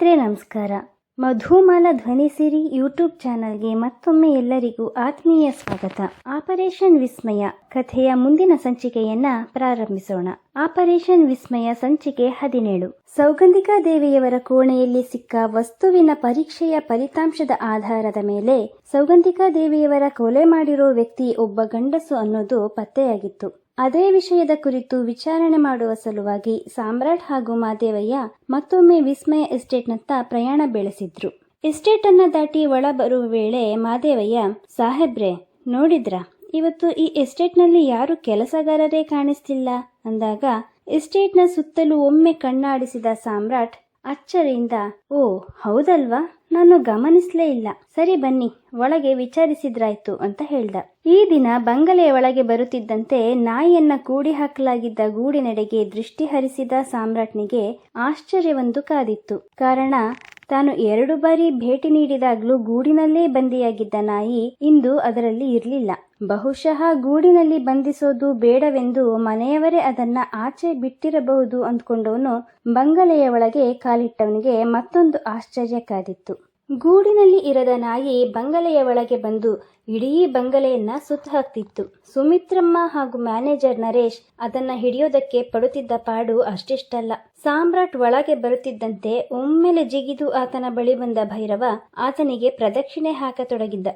ಸ್ನೇಹಿತರೆ, ನಮಸ್ಕಾರ. ಮಧುಮಾಲ ಧ್ವನಿಸಿರಿ ಯೂಟ್ಯೂಬ್ ಚಾನಲ್ಗೆ ಮತ್ತೊಮ್ಮೆ ಎಲ್ಲರಿಗೂ ಆತ್ಮೀಯ ಸ್ವಾಗತ. ಆಪರೇಷನ್ ವಿಸ್ಮಯ ಕಥೆಯ ಮುಂದಿನ ಸಂಚಿಕೆಯನ್ನ ಪ್ರಾರಂಭಿಸೋಣ. ಆಪರೇಷನ್ ವಿಸ್ಮಯ ಸಂಚಿಕೆ ಹದಿನೇಳು. ಸೌಗಂಧಿಕಾ ದೇವಿಯವರ ಕೋಣೆಯಲ್ಲಿ ಸಿಕ್ಕ ವಸ್ತುವಿನ ಪರೀಕ್ಷೆಯ ಫಲಿತಾಂಶದ ಆಧಾರದ ಮೇಲೆ ಸೌಗಂಧಿಕಾ ದೇವಿಯವರ ಕೊಲೆ ಮಾಡಿರೋ ವ್ಯಕ್ತಿ ಒಬ್ಬ ಗಂಡಸು ಅನ್ನೋದು ಪತ್ತೆಯಾಗಿತ್ತು. ಅದೇ ವಿಷಯದ ಕುರಿತು ವಿಚಾರಣೆ ಮಾಡುವ ಸಲುವಾಗಿ ಸಾಮ್ರಾಟ್ ಹಾಗೂ ಮಾದೇವಯ್ಯ ಮತ್ತೊಮ್ಮೆ ವಿಸ್ಮಯ ಎಸ್ಟೇಟ್ನತ್ತ ಪ್ರಯಾಣ ಬೆಳೆಸಿದ್ರು. ಎಸ್ಟೇಟ್ ಅನ್ನ ದಾಟಿ ಒಳ ಬರುವ ವೇಳೆ ಮಾದೇವಯ್ಯ, ಸಾಹೇಬ್ರೆ, ನೋಡಿದ್ರ? ಇವತ್ತು ಈ ಎಸ್ಟೇಟ್ನಲ್ಲಿ ಯಾರು ಕೆಲಸಗಾರರೇ ಕಾಣಿಸ್ತಿಲ್ಲ ಅಂದಾಗ ಎಸ್ಟೇಟ್ನ ಸುತ್ತಲೂ ಒಮ್ಮೆ ಕಣ್ಣಾಡಿಸಿದ ಸಾಮ್ರಾಟ್ ಅಚ್ಚರಿಯಿಂದ, ಓ, ಹೌದಲ್ವಾ? ನಾನು ಗಮನಿಸ್ಲೇ ಇಲ್ಲ. ಸರಿ ಬನ್ನಿ, ಒಳಗೆ ವಿಚಾರಿಸಿದ್ರಾಯ್ತು ಅಂತ ಹೇಳ್ದ. ಈ ದಿನ ಬಂಗಲೆಯ ಒಳಗೆ ಬರುತ್ತಿದ್ದಂತೆ ನಾಯಿಯನ್ನ ಕೂಡಿ ಹಾಕಲಾಗಿದ್ದ ಗೂಡಿನೆಡೆಗೆ ದೃಷ್ಟಿ ಹರಿಸಿದ ಸಾಮ್ರಾಟ್ನಿಗೆ ಆಶ್ಚರ್ಯವೊಂದು ಕಾದಿತ್ತು. ಕಾರಣ ತಾನು ಎರಡು ಬಾರಿ ಭೇಟಿ ನೀಡಿದಾಗಲೂ ಗೂಡಿನಲ್ಲೇ ಬಂದಿಯಾಗಿದ್ದ ನಾಯಿ ಇಂದು ಅದರಲ್ಲಿ ಇರಲಿಲ್ಲ. ಬಹುಶಃ ಗೂಡಿನಲ್ಲಿ ಬಂಧಿಸೋದು ಬೇಡವೆಂದು ಮನೆಯವರೇ ಅದನ್ನ ಆಚೆ ಬಿಟ್ಟಿರಬಹುದು ಅಂದ್ಕೊಂಡವನು ಬಂಗಲೆಯ ಒಳಗೆ ಕಾಲಿಟ್ಟವನಿಗೆ ಮತ್ತೊಂದು ಆಶ್ಚರ್ಯ ಕಾದಿತ್ತು ಗೂಡಿನಲ್ಲಿ ಇರದ ನಾಯಿ ಬಂಗಲೆಯ ಒಳಗೆ ಬಂದು ಇಡೀ ಬಂಗಲೆಯನ್ನ ಸುತ್ತ ಹಾಕ್ತಿತ್ತು ಸುಮಿತ್ರಮ್ಮ ಹಾಗೂ ಮ್ಯಾನೇಜರ್ ನರೇಶ್ ಅದನ್ನ ಹಿಡಿಯೋದಕ್ಕೆ ಪಡುತ್ತಿದ್ದ ಪಾಡು ಅಷ್ಟಿಷ್ಟಲ್ಲ. ಸಾಮ್ರಾಟ್ ಒಳಗೆ ಬರುತ್ತಿದ್ದಂತೆ ಒಮ್ಮೆಲೆ ಜಿಗಿದು ಆತನ ಬಳಿ ಬಂದ ಭೈರವ ಆತನಿಗೆ ಪ್ರದಕ್ಷಿಣೆ ಹಾಕತೊಡಗಿದ್ದ.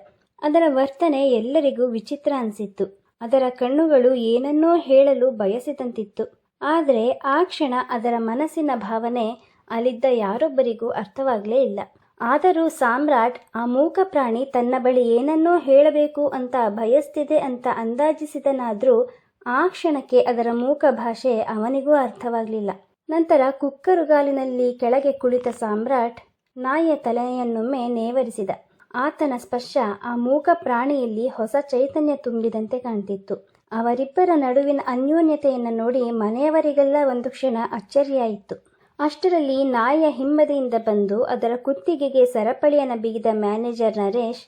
ಅದರ ವರ್ತನೆ ಎಲ್ಲರಿಗೂ ವಿಚಿತ್ರ ಅನಿಸಿತ್ತು. ಅದರ ಕಣ್ಣುಗಳು ಏನನ್ನೋ ಹೇಳಲು ಬಯಸಿದಂತಿತ್ತು. ಆದರೆ ಆ ಕ್ಷಣ ಅದರ ಮನಸ್ಸಿನ ಭಾವನೆ ಅಲ್ಲಿದ್ದ ಯಾರೊಬ್ಬರಿಗೂ ಅರ್ಥವಾಗಲೇ ಇಲ್ಲ. ಆದರೂ ಸಾಮ್ರಾಟ್, ಆ ಮೂಕ ಪ್ರಾಣಿ ತನ್ನ ಬಳಿ ಏನನ್ನೋ ಹೇಳಬೇಕು ಅಂತ ಬಯಸ್ತಿದೆ ಅಂತ ಅಂದಾಜಿಸಿದನಾದರೂ ಆ ಕ್ಷಣಕ್ಕೆ ಅದರ ಮೂಕ ಭಾಷೆ ಅವನಿಗೂ ಅರ್ಥವಾಗಲಿಲ್ಲ. ನಂತರ ಕುಕ್ಕರುಗಾಲಿನಲ್ಲಿ ಕೆಳಗೆ ಕುಳಿತ ಸಾಮ್ರಾಟ್ ನಾಯಿಯ ತಲೆಯನ್ನೊಮ್ಮೆ ನೇವರಿಸಿದ. ಆತನ ಸ್ಪರ್ಶ ಆ ಮೂಕ ಪ್ರಾಣಿಯಲ್ಲಿ ಹೊಸ ಚೈತನ್ಯ ತುಂಬಿದಂತೆ ಕಾಣ್ತಿತ್ತು. ಅವರಿಬ್ಬರ ನಡುವಿನ ಅನ್ಯೋನ್ಯತೆಯನ್ನು ನೋಡಿ ಮನೆಯವರಿಗೆಲ್ಲ ಒಂದು ಕ್ಷಣ ಅಚ್ಚರಿಯಾಯಿತು. ಅಷ್ಟರಲ್ಲಿ ನಾಯಿಯ ಹಿಮ್ಮದಿಯಿಂದ ಬಂದು ಅದರ ಕುತ್ತಿಗೆಗೆ ಸರಪಳಿಯನ್ನು ಬಿಗಿದ ಮ್ಯಾನೇಜರ್ ನರೇಶ್,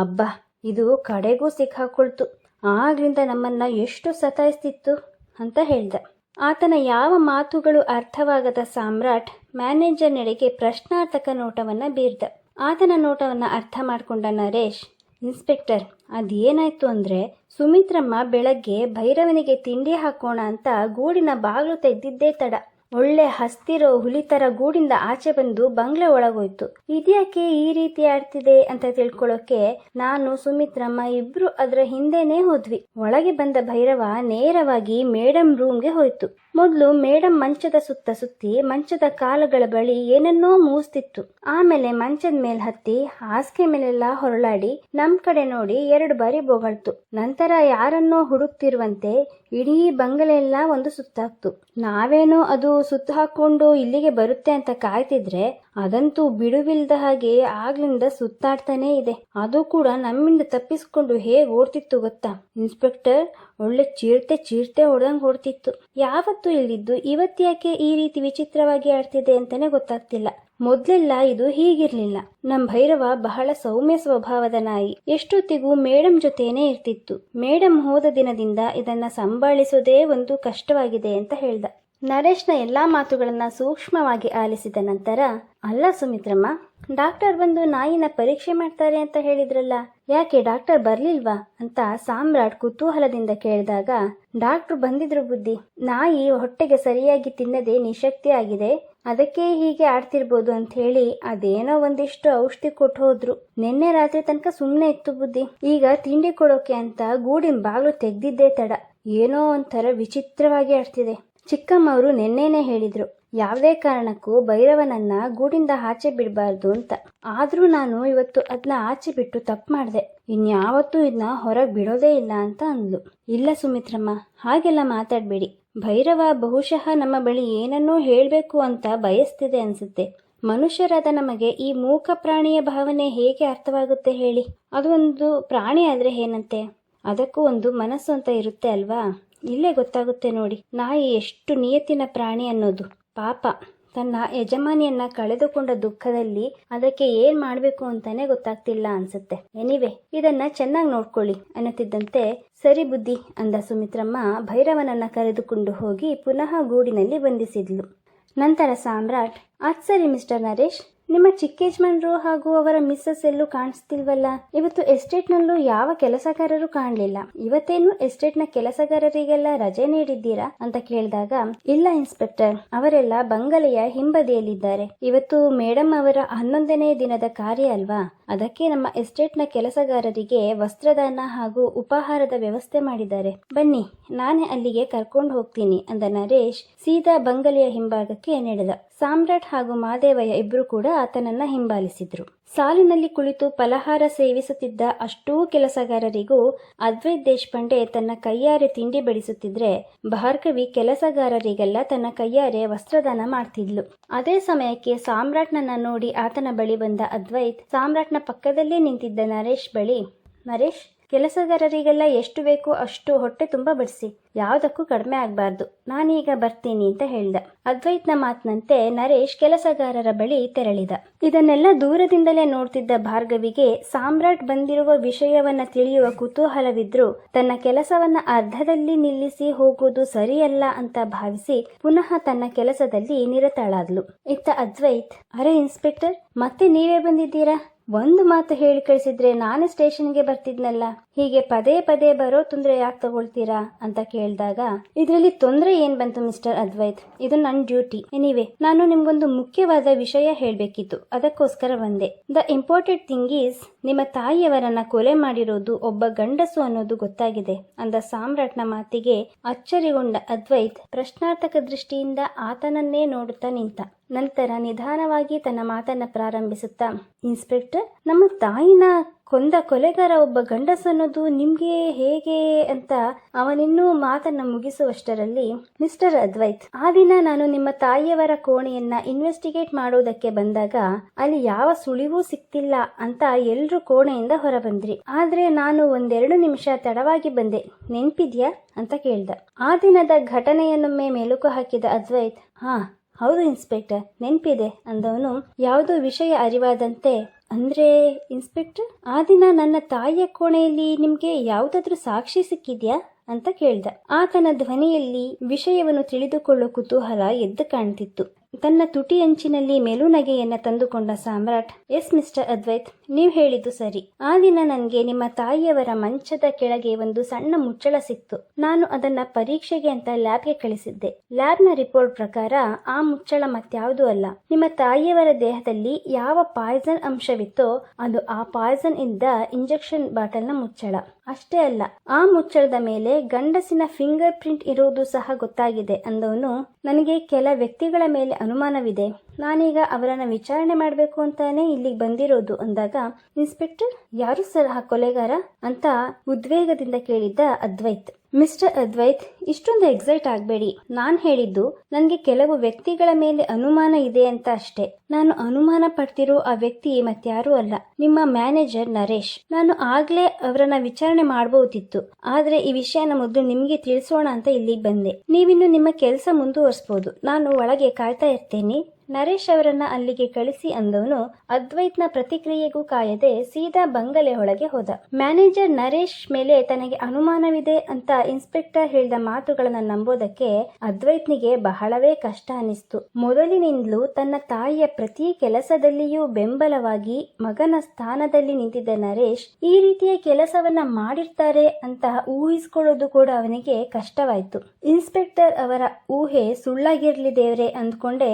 ಅಬ್ಬಾ, ಇದು ಕಡೆಗೂ ಸಿಕ್ಕಾಕೊಳ್ತು. ಆಗ್ಲಿಂದ ನಮ್ಮನ್ನ ಎಷ್ಟು ಸತಾಯಿಸ್ತಿತ್ತು? ಅಂತ ಹೇಳ್ದ. ಆತನ ಯಾವ ಮಾತುಗಳು ಅರ್ಥವಾಗದ ಸಾಮ್ರಾಟ್ ಮ್ಯಾನೇಜರ್ ನಡೆಗೆ ಪ್ರಶ್ನಾರ್ಥಕ ನೋಟವನ್ನ ಬೀರ್ದ. ಆತನ ನೋಟವನ್ನ ಅರ್ಥ ಮಾಡಿಕೊಂಡ ನರೇಶ್, ಇನ್ಸ್ಪೆಕ್ಟರ್, ಅದೇನಾಯ್ತು ಅಂದ್ರೆ ಸುಮಿತ್ರಮ್ಮ ಬೆಳಗ್ಗೆ ಭೈರವನಿಗೆ ತಿಂಡಿ ಹಾಕೋಣ ಅಂತ ಗೂಡಿನ ಬಾಗಿಲು ತೆಗ್ದಿದ್ದೇ ತಡ. ಒಳ್ಳೆ ಹಸ್ತಿರೋ ಹುಲಿತರ ಗೂಡಿಂದ ಆಚೆ ಬಂದು ಬಂಗ್ಲೆ ಒಳಗೋಯ್ತು. ಇದ್ಯಾಕೆ ಈ ರೀತಿ ಆಡ್ತಿದೆ ಅಂತ ತಿಳ್ಕೊಳ್ಳೋಕೆ ನಾನು ಸುಮಿತ್ರಮ್ಮ ಇಬ್ರು ಅದರ ಹಿಂದೆನೆ ಹೋದ್ವಿ. ಒಳಗೆ ಬಂದ ಭೈರವ ನೇರವಾಗಿ ಮೇಡಮ್ ರೂಮ್ಗೆ ಹೋಯ್ತು. ಮೊದಲು ಮೇಡಮ್ ಮಂಚದ ಸುತ್ತ ಸುತ್ತಿ ಮಂಚದ ಕಾಲುಗಳ ಬಳಿ ಏನನ್ನೋ ಮೂಸ್ತಿತ್ತು. ಆಮೇಲೆ ಮಂಚದ ಮೇಲ್ ಹತ್ತಿ ಹಾಸಿಗೆ ಮೇಲೆಲ್ಲ ಹೊರಳಾಡಿ ನಮ್ ಕಡೆ ನೋಡಿ ಎರಡು ಬಾರಿ ಬೋಗಳ್ತು. ನಂತರ ಯಾರನ್ನೋ ಹುಡುಕ್ತಿರುವಂತೆ ಇಡೀ ಬಂಗಲೆ ಎಲ್ಲ ಒಂದು ಸುತ್ತಾಕ್ತು ನಾವೇನೋ ಅದು ಸುತ್ತ ಹಾಕೊಂಡು ಇಲ್ಲಿಗೆ ಬರುತ್ತೆ ಅಂತ ಕಾಯ್ತಿದ್ರೆ ಅದಂತೂ ಬಿಡುವಿಲ್ದ ಹಾಗೆ ಆಗ್ಲಿಂದ ಸುತ್ತಾಡ್ತಾನೇ ಇದೆ. ಅದು ಕೂಡ ನಮ್ಮಿಂದ ತಪ್ಪಿಸ್ಕೊಂಡು ಹೇಗೆ ಓಡ್ತಿತ್ತು ಗೊತ್ತಾ? ಇನ್ಸ್ಪೆಕ್ಟರ್ ಒಳ್ಳೆ ಚೀರ್ತೆ ಚೀರ್ತೆ ಹೊಡೆದಂಗೆ ಓಡ್ತಿತ್ತು. ಯಾವತ್ತೂ ಇಲ್ದಿದ್ದು ಇವತ್ತ್ಯಾಕೆ ಈ ರೀತಿ ವಿಚಿತ್ರವಾಗಿ ಆಡ್ತಿದೆ ಅಂತಾನೆ ಗೊತ್ತಾಗ್ತಿಲ್ಲ. ಮೊದ್ಲೆಲ್ಲ ಇದು ಹೀಗಿರ್ಲಿಲ್ಲ. ನಮ್ ಭೈರವ ಬಹಳ ಸೌಮ್ಯ ಸ್ವಭಾವದ ನಾಯಿ. ಎಷ್ಟೊತ್ತಿಗೂ ಮೇಡಮ್ ಜೊತೆನೇ ಇರ್ತಿತ್ತು. ಮೇಡಮ್ ಹೋದ ದಿನದಿಂದ ಇದನ್ನ ಸಂಭಾಳಿಸೋದೇ ಒಂದು ಕಷ್ಟವಾಗಿದೆ ಅಂತ ಹೇಳ್ದ. ನರೇಶ್ನ ಎಲ್ಲಾ ಮಾತುಗಳನ್ನು ಸೂಕ್ಷ್ಮವಾಗಿ ಆಲಿಸಿದ ನಂತರ, ಅಲ್ಲ ಸುಮಿತ್ರಮ್ಮ, ಡಾಕ್ಟರ್ ಬಂದು ನಾಯಿನ ಪರೀಕ್ಷೆ ಮಾಡ್ತಾರೆ ಅಂತ ಹೇಳಿದ್ರಲ್ಲ, ಯಾಕೆ ಡಾಕ್ಟರ್ ಬರ್ಲಿಲ್ವಾ? ಅಂತ ಸಾಮ್ರಾಟ್ ಕುತೂಹಲದಿಂದ ಕೇಳಿದಾಗ, ಡಾಕ್ಟರ್ ಬಂದಿದ್ರು ಬುದ್ಧಿ, ನಾಯಿ ಹೊಟ್ಟೆಗೆ ಸರಿಯಾಗಿ ತಿನ್ನದೆ ನಿಶಕ್ತಿ ಆಗಿದೆ, ಅದಕ್ಕೆ ಹೀಗೆ ಆಡ್ತಿರ್ಬೋದು ಅಂತ ಹೇಳಿ ಅದೇನೋ ಒಂದಿಷ್ಟು ಔಷಧಿ ಕೊಟ್ಟು ಹೋದ್ರು. ನಿನ್ನೆ ರಾತ್ರಿ ತನಕ ಸುಮ್ಮನೆ ಇತ್ತು ಬುದ್ಧಿ, ಈಗ ತಿಂಡಿ ಕೊಡೋಕೆ ಅಂತ ಗೂಡಿನ ಬಾಗ್ಲು ತೆಗ್ದಿದ್ದೇ ತಡ. ಏನೋ ಒಂಥರ ವಿಚಿತ್ರವಾಗಿ ಆಡ್ತಿದೆ. ಚಿಕ್ಕಮ್ಮವರು ನಿನ್ನೆನೇ ಹೇಳಿದರು, ಯಾವುದೇ ಕಾರಣಕ್ಕೂ ಭೈರವನನ್ನ ಗೂಡಿಂದ ಆಚೆ ಬಿಡಬಾರ್ದು ಅಂತ. ಆದರೂ ನಾನು ಇವತ್ತು ಅದನ್ನ ಆಚೆ ಬಿಟ್ಟು ತಪ್ಪು ಮಾಡಿದೆ. ಇನ್ಯಾವತ್ತೂ ಇದನ್ನ ಹೊರಗೆ ಬಿಡೋದೇ ಇಲ್ಲ ಅಂತ ಅಂದ್ಲು. ಇಲ್ಲ ಸುಮಿತ್ರಮ್ಮ, ಹಾಗೆಲ್ಲ ಮಾತಾಡಬೇಡಿ. ಭೈರವ ಬಹುಶಃ ನಮ್ಮ ಬಳಿ ಏನನ್ನೋ ಹೇಳಬೇಕು ಅಂತ ಬಯಸ್ತಿದೆ ಅನ್ಸುತ್ತೆ. ಮನುಷ್ಯರಾದ ನಮಗೆ ಈ ಮೂಕ ಪ್ರಾಣಿಯ ಭಾವನೆ ಹೇಗೆ ಅರ್ಥವಾಗುತ್ತೆ ಹೇಳಿ. ಅದು ಒಂದು ಪ್ರಾಣಿ ಆದರೆ ಏನಂತೆ? ಅದಕ್ಕೂ ಒಂದು ಮನಸ್ಸು ಅಂತ ಇರುತ್ತೆ ಅಲ್ವಾ? ಇಲ್ಲೇ ಗೊತ್ತಾಗುತ್ತೆ ನೋಡಿ. ನಾಯಿ ಎಷ್ಟು ನಿಯತ್ತಿನ ಪ್ರಾಣಿ ಅನ್ನೋದು. ಪಾಪ. ತನ್ನ ಯಜಮಾನಿಯನ್ನ ಕಳೆದುಕೊಂಡ ದುಃಖದಲ್ಲಿ ಅದಕ್ಕೆ ಏನ್ ಮಾಡ್ಬೇಕು ಅಂತಾನೆ ಗೊತ್ತಾಗ್ತಿಲ್ಲ ಅನ್ಸುತ್ತೆ. ಎನಿವೆ ಇದನ್ನ ಚೆನ್ನಾಗಿ ನೋಡ್ಕೊಳ್ಳಿ ಅನ್ನುತ್ತಿದ್ದಂತೆ ಸರಿ ಬುದ್ಧಿ ಅಂದ ಸುಮಿತ್ರಮ್ಮ ಭೈರವನನ್ನ ಕರೆದುಕೊಂಡು ಹೋಗಿ ಪುನಃ ಗೂಡಿನಲ್ಲಿ ಬಂಧಿಸಿದ್ಲು. ನಂತರ ಸಾಮ್ರಾಟ್, ಅದ್ ಸರಿ ಮಿಸ್ಟರ್ ನರೇಶ್ ನಿಮ್ಮ ಚಿಕ್ಕ ಯಜಮಾನ್ರು ಹಾಗೂ ಅವರ ಮಿಸ್ಸಸ್ ಎಲ್ಲೂ ಕಾಣಿಸ್ತಿಲ್ವಲ್ಲ? ಇವತ್ತು ಎಸ್ಟೇಟ್ನಲ್ಲೂ ಯಾವ ಕೆಲಸಗಾರರು ಕಾಣಲಿಲ್ಲ. ಇವತ್ತೇನು ಎಸ್ಟೇಟ್ನ ಕೆಲಸಗಾರರಿಗೆಲ್ಲ ರಜೆ ನೀಡಿದ್ದೀರಾ ಅಂತ ಕೇಳಿದಾಗ, ಇಲ್ಲ ಇನ್ಸ್ಪೆಕ್ಟರ್, ಅವರೆಲ್ಲ ಬಂಗಲೆಯ ಹಿಂಬದಿಯಲ್ಲಿದ್ದಾರೆ. ಇವತ್ತು ಮೇಡಮ್ ಅವರ ಹನ್ನೊಂದನೇ ದಿನದ ಕಾರ್ಯ ಅಲ್ವಾ? ಅದಕ್ಕೆ ನಮ್ಮ ಎಸ್ಟೇಟ್ನ ಕೆಲಸಗಾರರಿಗೆ ವಸ್ತ್ರದಾನ ಹಾಗೂ ಉಪಹಾರದ ವ್ಯವಸ್ಥೆ ಮಾಡಿದ್ದಾರೆ. ಬನ್ನಿ, ನಾನೇ ಅಲ್ಲಿಗೆ ಕರ್ಕೊಂಡು ಹೋಗ್ತೀನಿ, ಅಂದ ನರೇಶ್, ಸೀದಾ ಬಂಗಲೆಯ ಹಿಂಭಾಗಕ್ಕೆ ನಡೆದ ಸಾಮ್ರಾಟ್ ಹಾಗೂ ಮಾದೇವಯ್ಯ ಇಬ್ಬರು ಕೂಡ ಆತನನ್ನ ಹಿಂಬಾಲಿಸಿದ್ರು. ಸಾಲಿನಲ್ಲಿ ಕುಳಿತು ಫಲಹಾರ ಸೇವಿಸುತ್ತಿದ್ದ ಅಷ್ಟೂ ಕೆಲಸಗಾರರಿಗೂ ಅದ್ವೈತ್ ದೇಶಪಾಂಡೆ ತನ್ನ ಕೈಯಾರೆ ತಿಂಡಿ ಬಡಿಸುತ್ತಿದ್ರೆ ಭಾರ್ಗವಿ ಕೆಲಸಗಾರರಿಗೆಲ್ಲ ತನ್ನ ಕೈಯಾರೆ ವಸ್ತ್ರದಾನ ಮಾಡ್ತಿದ್ಲು. ಅದೇ ಸಮಯಕ್ಕೆ ಸಾಮ್ರಾಟ್ನನ್ನ ನೋಡಿ ಆತನ ಬಳಿ ಬಂದ ಅದ್ವೈತ್ ಸಾಮ್ರಾಟ್ನ ಪಕ್ಕದಲ್ಲೇ ನಿಂತಿದ್ದ ನರೇಶ್ ಬಳಿ, ನರೇಶ್ ಕೆಲಸಗಾರರಿಗೆಲ್ಲ ಎಷ್ಟು ಬೇಕೋ ಅಷ್ಟು ಹೊಟ್ಟೆ ತುಂಬ ಬಡಿಸಿ. ಯಾವುದಕ್ಕೂ ಕಡಿಮೆ ಆಗಬಾರ್ದು. ನಾನೀಗ ಬರ್ತೀನಿ ಅಂತ ಹೇಳ್ದ. ಅದ್ವೈತ್ನ ಮಾತಿನಂತೆ ನರೇಶ್ ಕೆಲಸಗಾರರ ಬಳಿ ತೆರಳಿದ. ಇದನ್ನೆಲ್ಲ ದೂರದಿಂದಲೇ ನೋಡ್ತಿದ್ದ ಭಾರ್ಗವಿಗೆ ಸಾಮ್ರಾಟ್ ಬಂದಿರುವ ವಿಷಯವನ್ನ ತಿಳಿಯುವ ಕುತೂಹಲವಿದ್ರೂ. ತನ್ನ ಕೆಲಸವನ್ನ ಅರ್ಧದಲ್ಲಿ ನಿಲ್ಲಿಸಿ ಹೋಗುವುದು ಸರಿಯಲ್ಲ ಅಂತ ಭಾವಿಸಿ ಪುನಃ ತನ್ನ ಕೆಲಸದಲ್ಲಿ ನಿರತಳಾದ್ಲು. ಇತ್ತ ಅದ್ವೈತ್, ಅರೆ ಇನ್ಸ್ಪೆಕ್ಟರ್, ಮತ್ತೆ ನೀವೇ ಬಂದಿದ್ದೀರಾ? ಒಂದು ಮಾತು ಹೇಳಿ ಕಳಿಸಿದ್ರೆ ನಾನು ಸ್ಟೇಷನ್ಗೆ ಬರ್ತಿದ್ನಲ್ಲ. ಹೀಗೆ ಪದೇ ಪದೇ ಬರೋ ತೊಂದರೆ ಯಾಕೆ ತಗೊಳ್ತೀರಾ ಅಂತ ಕೇಳಿದಾಗ, ಇದರಲ್ಲಿ ತೊಂದರೆ ಏನ್ ಬಂತು ಮಿಸ್ಟರ್ ಅದ್ವೈತ್? ಇದು ನನ್ನ ಡ್ಯೂಟಿ. ಎನಿವೆ, ನಾನು ನಿಮ್ಗೊಂದು ಮುಖ್ಯವಾದ ವಿಷಯ ಹೇಳಬೇಕಿತ್ತು. ಅದಕ್ಕೋಸ್ಕರ ಬಂದೆ. ದ ಇಂಪಾರ್ಟೆಂಟ್ ಥಿಂಗ್ ಈಸ್, ನಿಮ್ಮ ತಾಯಿಯವರನ್ನ ಕೊಲೆ ಮಾಡಿರೋದು ಒಬ್ಬ ಗಂಡಸು ಅನ್ನೋದು ಗೊತ್ತಾಗಿದೆ ಅಂದ ಸಾಮ್ರಾಟ್ನ ಮಾತಿಗೆ ಅಚ್ಚರಿಗೊಂಡ ಅದ್ವೈತ್ ಪ್ರಶ್ನಾರ್ಥಕ ದೃಷ್ಟಿಯಿಂದ ಆತನನ್ನೇ ನೋಡುತ್ತಾ ನಿಂತ. ನಂತರ ನಿಧಾನವಾಗಿ ತನ್ನ ಮಾತನ್ನ ಪ್ರಾರಂಭಿಸುತ್ತಾ, ಇನ್ಸ್ಪೆಕ್ಟರ್, ನಮ್ಮ ತಾಯಿನ ಕೊಂದ ಕೊಲೆಗಾರ ಒಬ್ಬ ಗಂಡಸನ್ನೋದು ನಿಮ್ಗೆ ಹೇಗೆ ಅಂತ ಅವನಿನ್ನೂ ಮಾತನ್ನ ಮುಗಿಸುವಷ್ಟರಲ್ಲಿ ಮಿಸ್ಟರ್ ಅದ್ವೈತ್, ಆ ದಿನ ನಾನು ನಿಮ್ಮ ತಾಯಿಯವರ ಕೋಣೆಯನ್ನ ಇನ್ವೆಸ್ಟಿಗೇಟ್ ಮಾಡೋದಕ್ಕೆ ಬಂದಾಗ ಅಲ್ಲಿ ಯಾವ ಸುಳಿವೂ ಸಿಕ್ತಿಲ್ಲ ಅಂತ ಎಲ್ರೂ ಕೋಣೆಯಿಂದ ಹೊರಬಂದ್ರಿ. ಆದ್ರೆ ನಾನು ಒಂದೆರಡು ನಿಮಿಷ ತಡವಾಗಿ ಬಂದೆ. ನೆನ್ಪಿದ್ಯಾ? ಅಂತ ಕೇಳ್ದ. ಆ ದಿನದ ಘಟನೆಯನ್ನೊಮ್ಮೆ ಮೆಲುಕು ಹಾಕಿದ ಅದ್ವೈತ್, ಹಾ, ಹೌದು ಇನ್ಸ್ಪೆಕ್ಟರ್, ನೆನ್ಪಿದೆ ಅಂದವನು, ಯಾವುದೋ ವಿಷಯ ಅರಿವಾದಂತೆ ಅಂದ್ರೆ, ಇನ್ಸ್ಪೆಕ್ಟರ್, ಆ ದಿನ ನನ್ನ ತಾಯಿಯ ಕೋಣೆಯಲ್ಲಿ ನಿಮ್ಗೆ ಯಾವುದಾದ್ರೂ ಸಾಕ್ಷಿ ಸಿಕ್ಕಿದ್ಯಾ? ಅಂತ ಕೇಳ್ದ. ಆತನ ಧ್ವನಿಯಲ್ಲಿ ವಿಷಯವನ್ನು ತಿಳಿದುಕೊಳ್ಳೋ ಕುತೂಹಲ ಎದ್ದು ಕಾಣ್ತಿತ್ತು. ತನ್ನ ತುಟಿ ಅಂಚಿನಲ್ಲಿ ಮೆಲುನಗೆಯನ್ನ ತಂದುಕೊಂಡ ಸಾಮ್ರಾಟ್, ಎಸ್, ಮಿಸ್ಟರ್ ಅದ್ವೈತ್, ನೀವು ಹೇಳಿದ್ದು ಸರಿ. ಆ ದಿನ ನನಗೆ ನಿಮ್ಮ ತಾಯಿಯವರ ಮಂಚದ ಕೆಳಗೆ ಒಂದು ಸಣ್ಣ ಮುಚ್ಚಳ ಸಿಕ್ತು. ನಾನು ಅದನ್ನ ಪರೀಕ್ಷೆಗೆ ಅಂತ ಲ್ಯಾಬ್ಗೆ ಕಳಿಸಿದ್ದೆ. ಲ್ಯಾಬ್ನ ರಿಪೋರ್ಟ್ ಪ್ರಕಾರ ಆ ಮುಚ್ಚಳ ಮತ್ಯಾವುದೂ ಅಲ್ಲ. ನಿಮ್ಮ ತಾಯಿಯವರ ದೇಹದಲ್ಲಿ ಯಾವ ಪಾಯ್ಸನ್ ಅಂಶವಿತ್ತೋ ಅದು ಆ ಪಾಯ್ಸನ್ ಇಂದ ಇಂಜೆಕ್ಷನ್ ಬಾಟಲ್ನ ಮುಚ್ಚಳ. ಅಷ್ಟೇ ಅಲ್ಲ, ಆ ಮುಚ್ಚಳದ ಮೇಲೆ ಗಂಡಸಿನ ಫಿಂಗರ್ ಪ್ರಿಂಟ್ ಇರುವುದು ಸಹ ಗೊತ್ತಾಗಿದೆ ಅಂದವನು, ನನಗೆ ಕೆಲ ವ್ಯಕ್ತಿಗಳ ಮೇಲೆ ಅನುಮಾನವಿದೆ. ನಾನೀಗ ಅವರನ್ನು ವಿಚಾರಣೆ ಮಾಡಬೇಕು ಅಂತಾನೆ ಇಲ್ಲಿಗೆ ಬಂದಿರೋದು ಅಂದಾಗ, ಇನ್ಸ್ಪೆಕ್ಟರ್, ಯಾರು ಸರ್ ಆ ಕೊಲೆಗಾರ? ಅಂತ ಉದ್ವೇಗದಿಂದ ಕೇಳಿದ್ದ ಅದ್ವೈತ್. ಮಿಸ್ಟರ್ ಅದ್ವೈತ್, ಇಷ್ಟೊಂದು ಎಕ್ಸೈಟ್ ಆಗಬೇಡಿ. ನಾನು ಹೇಳಿದ್ದು, ನನಗೆ ಕೆಲವು ವ್ಯಕ್ತಿಗಳ ಮೇಲೆ ಅನುಮಾನ ಇದೆ ಅಂತ ಅಷ್ಟೇ. ನಾನು ಅನುಮಾನ ಪಡ್ತಿರೋ ಆ ವ್ಯಕ್ತಿ ಮತ್ತಾರು ಅಲ್ಲ. ನಿಮ್ಮ ಮ್ಯಾನೇಜರ್ ನರೇಶ್. ನಾನು ಆಗ್ಲೇ ಅವರನ್ನ ವಿಚಾರಣೆ ಮಾಡಬಹುದಿತ್ತು ಆದ್ರೆ ಈ ವಿಷಯನ ಮೊದಲು ನಿಮ್ಗೆ ತಿಳಿಸೋಣ ಅಂತ ಇಲ್ಲಿಗೆ ಬಂದೆ. ನೀವಿನ್ನು ನಿಮ್ಮ ಕೆಲಸ ಮುಂದುವರಿಸಬಹುದು ನಾನು ಒಳಗೆ ಕಾಯ್ತಾ ಇರ್ತೇನೆ. ನರೇಶ್ ಅವರನ್ನ ಅಲ್ಲಿಗೆ ಕಳಿಸಿ ಅಂದವನು ಅದ್ವೈತ್ನ ಪ್ರತಿಕ್ರಿಯೆಗೂ ಕಾಯದೆ ಸೀದಾ ಬಂಗಲೆ ಒಳಗೆ ಹೋದ. ಮ್ಯಾನೇಜರ್ ನರೇಶ್ ಮೇಲೆ ತನಗೆ ಅನುಮಾನವಿದೆ ಅಂತ ಇನ್ಸ್ಪೆಕ್ಟರ್ ಹೇಳಿದ ಮಾತುಗಳನ್ನ ನಂಬೋದಕ್ಕೆ ಅದ್ವೈತ್ನಿಗೆ ಬಹಳವೇ ಕಷ್ಟ ಅನಿಸ್ತು ಮೊದಲಿನಿಂದಲೂ ತನ್ನ ತಾಯಿಯ ಪ್ರತಿ ಕೆಲಸದಲ್ಲಿಯೂ ಬೆಂಬಲವಾಗಿ ಮಗನ ಸ್ಥಾನದಲ್ಲಿ ನಿಂತಿದ್ದ ನರೇಶ್ ಈ ರೀತಿಯ ಕೆಲಸವನ್ನ ಮಾಡಿರ್ತಾರೆ ಅಂತ ಊಹಿಸ್ಕೊಳ್ಳೋದು ಕೂಡ ಅವನಿಗೆ ಕಷ್ಟವಾಯ್ತು. ಇನ್ಸ್ಪೆಕ್ಟರ್ ಅವರ ಊಹೆ ಸುಳ್ಳಾಗಿರ್ಲಿ ದೇವ್ರೆ ಅಂದ್ಕೊಂಡೆ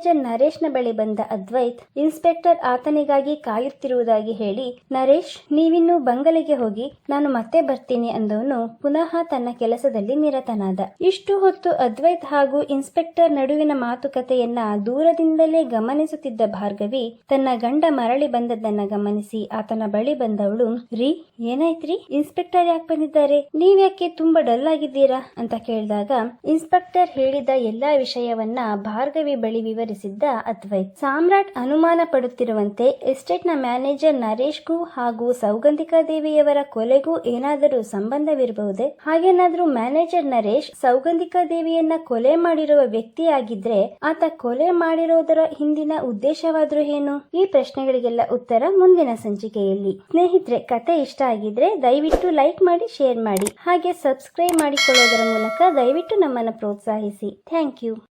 ಮ್ಯಾನೇಜರ್ ನರೇಶ್ನ ಬಳಿ ಬಂದ ಅದ್ವೈತ್, ಇನ್ಸ್ಪೆಕ್ಟರ್ ಆತನಿಗಾಗಿ ಕಾಯುತ್ತಿರುವುದಾಗಿ ಹೇಳಿ, ನರೇಶ್, ನೀವಿನ್ನು ಬಂಗಲೆಗೆ ಹೋಗಿ, ನಾನು ಮತ್ತೆ ಬರ್ತೀನಿ ಅಂದವನು ಪುನಃ ತನ್ನ ಕೆಲಸದಲ್ಲಿ ನಿರತನಾದ. ಇಷ್ಟು ಹೊತ್ತು ಅದ್ವೈತ್ ಹಾಗೂ ಇನ್ಸ್ಪೆಕ್ಟರ್ ನಡುವಿನ ಮಾತುಕತೆಯನ್ನ ದೂರದಿಂದಲೇ ಗಮನಿಸುತ್ತಿದ್ದ ಭಾರ್ಗವಿ ತನ್ನ ಗಂಡ ಮರಳಿ ಬಂದದ್ದನ್ನ ಗಮನಿಸಿ ಆತನ ಬಳಿ ಬಂದವಳು, ರೀ, ಏನಾಯ್ತ್ರಿ? ಇನ್ಸ್ಪೆಕ್ಟರ್ ಯಾಕೆ ಬಂದಿದ್ದಾರೆ? ನೀವ್ಯಾಕೆ ತುಂಬಾ ಡಲ್ ಆಗಿದ್ದೀರಾ? ಅಂತ ಕೇಳಿದಾಗ, ಇನ್ಸ್ಪೆಕ್ಟರ್ ಹೇಳಿದ ಎಲ್ಲಾ ವಿಷಯವನ್ನ ಭಾರ್ಗವಿ ಬಳಿ ವಿವರಿಸಿದ್ದ ಅದ್ವೈತ್, ಸಾಮ್ರಾಟ್ ಅನುಮಾನ ಪಡುತ್ತಿರುವಂತೆ ಎಸ್ಟೇಟ್ನ ಮ್ಯಾನೇಜರ್ ನರೇಶ್ಗೂ ಹಾಗೂ ಸೌಗಂಧಿಕಾ ದೇವಿಯವರ ಕೊಲೆಗೂ ಏನಾದರೂ ಸಂಬಂಧವಿರಬಹುದೇ? ಹಾಗೇನಾದ್ರೂ ಮ್ಯಾನೇಜರ್ ನರೇಶ್ ಸೌಗಂಧಿಕಾ ದೇವಿಯನ್ನ ಕೊಲೆ ಮಾಡಿರುವ ವ್ಯಕ್ತಿಯಾಗಿದ್ರೆ ಆತ ಕೊಲೆ ಮಾಡಿರೋದರ ಹಿಂದಿನ ಉದ್ದೇಶವಾದ್ರೂ ಏನು? ಈ ಪ್ರಶ್ನೆಗಳಿಗೆಲ್ಲ ಉತ್ತರ ಮುಂದಿನ ಸಂಚಿಕೆಯಲ್ಲಿ. ಸ್ನೇಹಿತರೆ, ಕತೆ ಇಷ್ಟ ಆಗಿದ್ರೆ ದಯವಿಟ್ಟು ಲೈಕ್ ಮಾಡಿ, ಶೇರ್ ಮಾಡಿ. ಹಾಗೆ ಸಬ್ಸ್ಕ್ರೈಬ್ ಮಾಡಿಕೊಳ್ಳೋದರ ಮೂಲಕ ದಯವಿಟ್ಟು ನಮ್ಮನ್ನು ಪ್ರೋತ್ಸಾಹಿಸಿ. Thank you.